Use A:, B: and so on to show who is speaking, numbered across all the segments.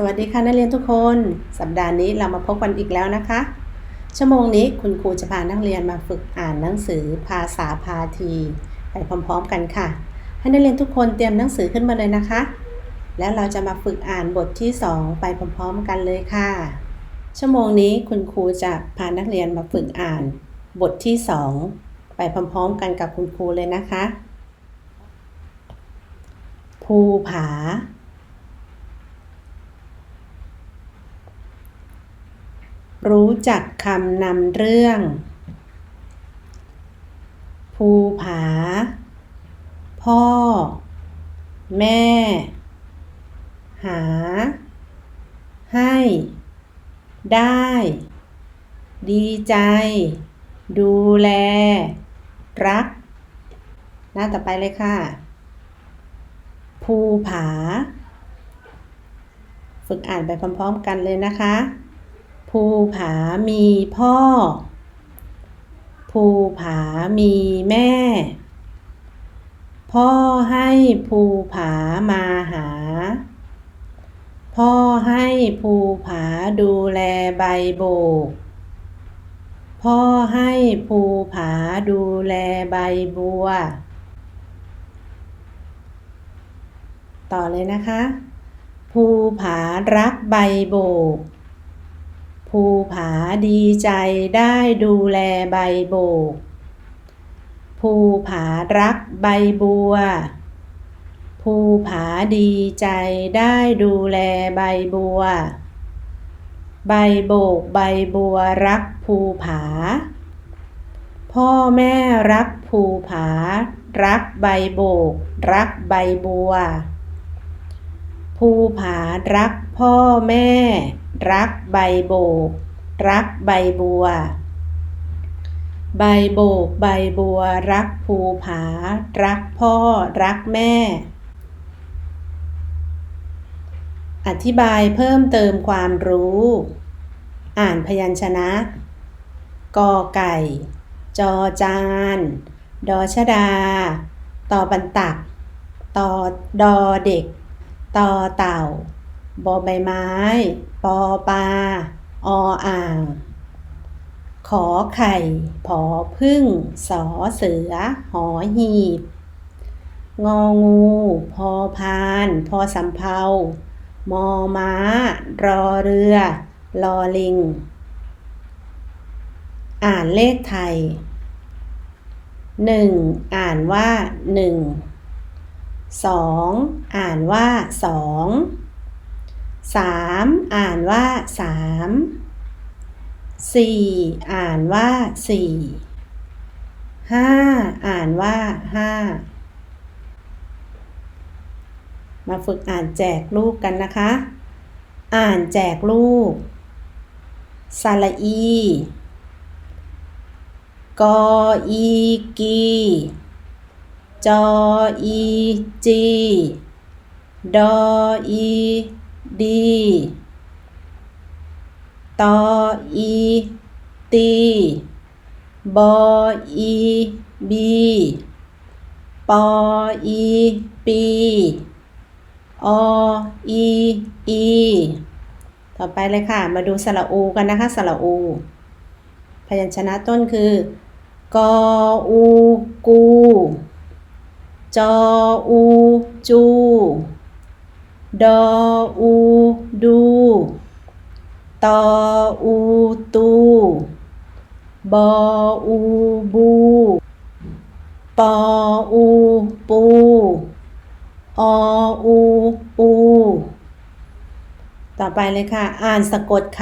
A: สวัสดีค่ะนักเรียนทุกคน สัปดาห์นี้เรามาพบกันอีกแล้วนะคะ ชั่วโมงนี้คุณครูจะพานักเรียนมาฝึกอ่านหนังสือภาษาพาที ไปพร้อมๆกันค่ะ ให้นักเรียนทุกคนเตรียมหนังสือขึ้นมาเลยนะคะ แล้วเราจะมาฝึกอ่านบทที่ 2 ไปพร้อมๆกันเลยค่ะ ชั่วโมงนี้คุณครูจะพานักเรียนมาฝึกอ่าน บทที่ 2 ไปพร้อมๆกันกับคุณครูเลยนะคะ ภูผา รู้จักคำนำเรื่อง ภูผา พ่อ แม่ หา ให้ ได้ ดีใจ ดูแล รัก หน้าต่อไปเลยค่ะ ภูผา ฝึกอ่านไปพร้อมๆกันเลยนะคะ ภูผามีพ่อ ภูผามีแม่ พ่อให้ภูผามาหา พ่อให้ภูผาดูแลใบโบก พ่อให้ภูผาดูแลใบบัว ต่อเลยนะคะภูผารักใบโบก ภูผาดีใจได้ดูแลใบโบก ภูผารักใบบัว ภูผาดีใจได้ดูแลใบบัว ใบโบกใบบัวรักภูผา พ่อแม่รักภูผา รักใบโบก รักใบบัว ภูผารักพ่อแม่ รักใบโบก รักใบบัว ใบโบกใบบัว รักภูผา รักพ่อ รักแม่ อธิบายเพิ่มเติมความรู้ อ่านพยัญชนะ กอไก่ จอจาน ดอชดาตอบันตักตอดอเด็กตอเต่า บอใบไม้ ปอปลาออ่าง ขอไข่ ผอพึ่ง สอเสือ หอหีบ งองู พอพาน พอสำเพามอม้า รอเรือ ลอลิง อ่านเลขไทยหนึ่งอ่านว่าหนึ่งสองอ่านว่าส องสามอ่านว่าสามสี่อ่านว่าสี่ห้าอ่านว่าห้ามาฝึกอ่านแจกลูกกันนะคะ อ่านแจกลูกสระอีกออีกีจออีจีดออี ดีตออีตีบออีบีปออีปีออีอีต่อไปเลยค่ะ มาดูสระอูกันนะคะสระอู พยัญชนะต้นคือกออูกูจออูจู ดออูดูตออูตูบออูบูปออูปูออูปูต่อไปเลยค่ะ อ่านสะกดค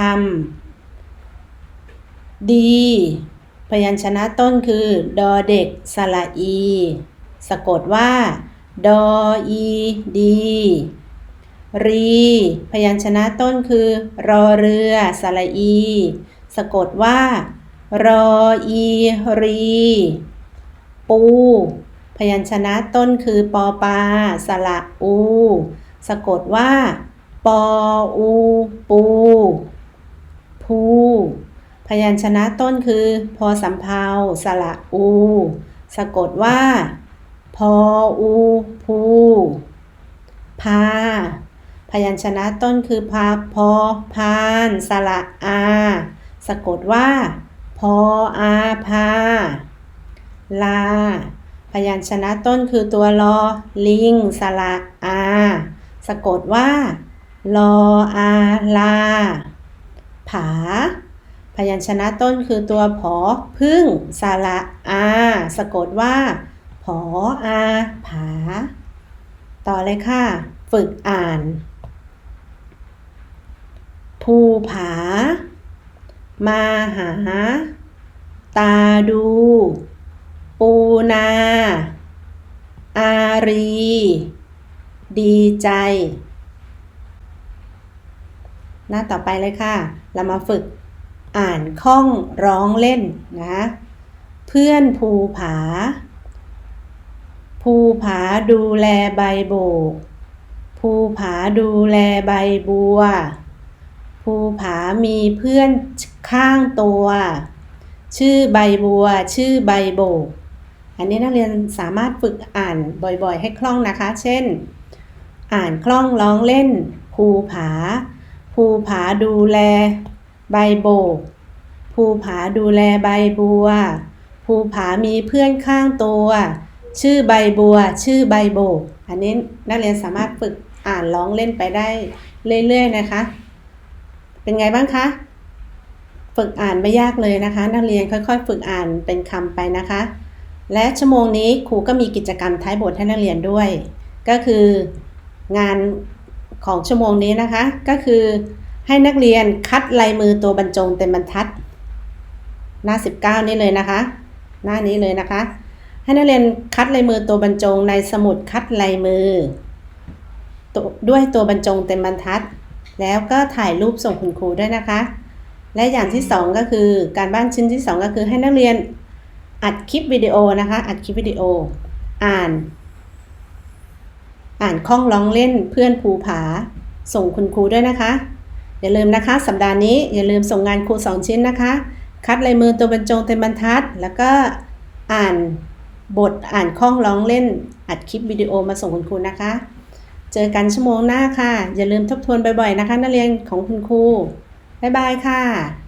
A: ำดี พยัญชนะต้นคือ ดอเด็กสระอี สะกดว่า ดออีดี รี พยัญชนะต้นคือ รอเรือสระอี สะกดว่า รออีรี ปู พยัญชนะต้นคือปอปาสระอู สะกดว่า ปออูปูภูพยัญชนะต้นคือ พอสำเพาสระอู สะกดว่า พออูภูพา พยัญชนะต้นคือพาพอพานสระอา สะกดว่า พออาพาลา พยัญชนะต้นคือตัวลอลิงสระอา สะกดว่า ลออาลา ผา พยัญชนะต้นคือตัวผอพึ่งสระอา สะกดว่า ผออาผา ต่อเลยค่ะ ฝึกอ่าน ภูผา มาหา ตาดู ปูนา อารี ดีใจ หน้าต่อไปเลยค่ะ เรามาฝึกอ่านคล่องร้องเล่นนะ เพื่อนภูผา ภูผาดูแลใบโบก ภูผาดูแลใบบัว ภูผามีเพื่อนข้างตัว ชื่อใบบัว ชื่อใบโบก อันนี้นักเรียนสามารถฝึกอ่านบ่อยๆ ให้คล่องนะคะ เช่น อ่านคล่องร้องเล่น ภูผา ภูผาดูแล ใบโบก ภูผาดูแลใบบัว ภูผามีเพื่อนข้างตัว ชื่อใบบัว ชื่อใบโบก อันนี้นักเรียนสามารถฝึกอ่านร้องเล่นไปได้เรื่อยๆนะคะ เป็นไงบ้างคะ ฝึกอ่านไม่ยากเลยนะคะ นักเรียนค่อย ๆ ฝึกอ่านเป็นคำไปนะคะ และชั่วโมงนี้ครูก็มีกิจกรรมท้ายบทให้นักเรียนด้วย ก็คืองานของชั่วโมงนี้นะคะ ก็คือให้นักเรียนคัดลายมือตัวบรรจงเต็มบรรทัด หน้า 19 นี้เลยนะคะ หน้านี้เลยนะคะ ให้นักเรียนคัดลายมือตัวบรรจงในสมุดคัดลายมือด้วยตัวบรรจงเต็มบรรทัด แล้วก็ถ่ายรูปส่งคุณครูด้วยนะคะ และอย่างที่ 2 ก็คือการบ้านชิ้นที่ 2 ก็คือให้นักเรียนอัดคลิปวิดีโอนะคะ อัดคลิปวิดีโอ อ่าน อ่านคล่องร้องเล่นเพื่อนภูผา ส่งคุณครูด้วยนะคะ อย่าลืมนะคะ สัปดาห์นี้อย่าลืมส่งงานครู 2 ชิ้นนะคะ คัดลายมือตัวบรรจงเต็มบรรทัด แล้วก็อ่านบทอ่านคล่องร้องเล่น อัดคลิปวิดีโอมาส่งคุณครูนะคะ เจอกันชั่วโมงหน้าค่ะ อย่าลืมทบทวนบ่อยๆนะคะ นักเรียนของคุณครู บ๊ายบายค่ะ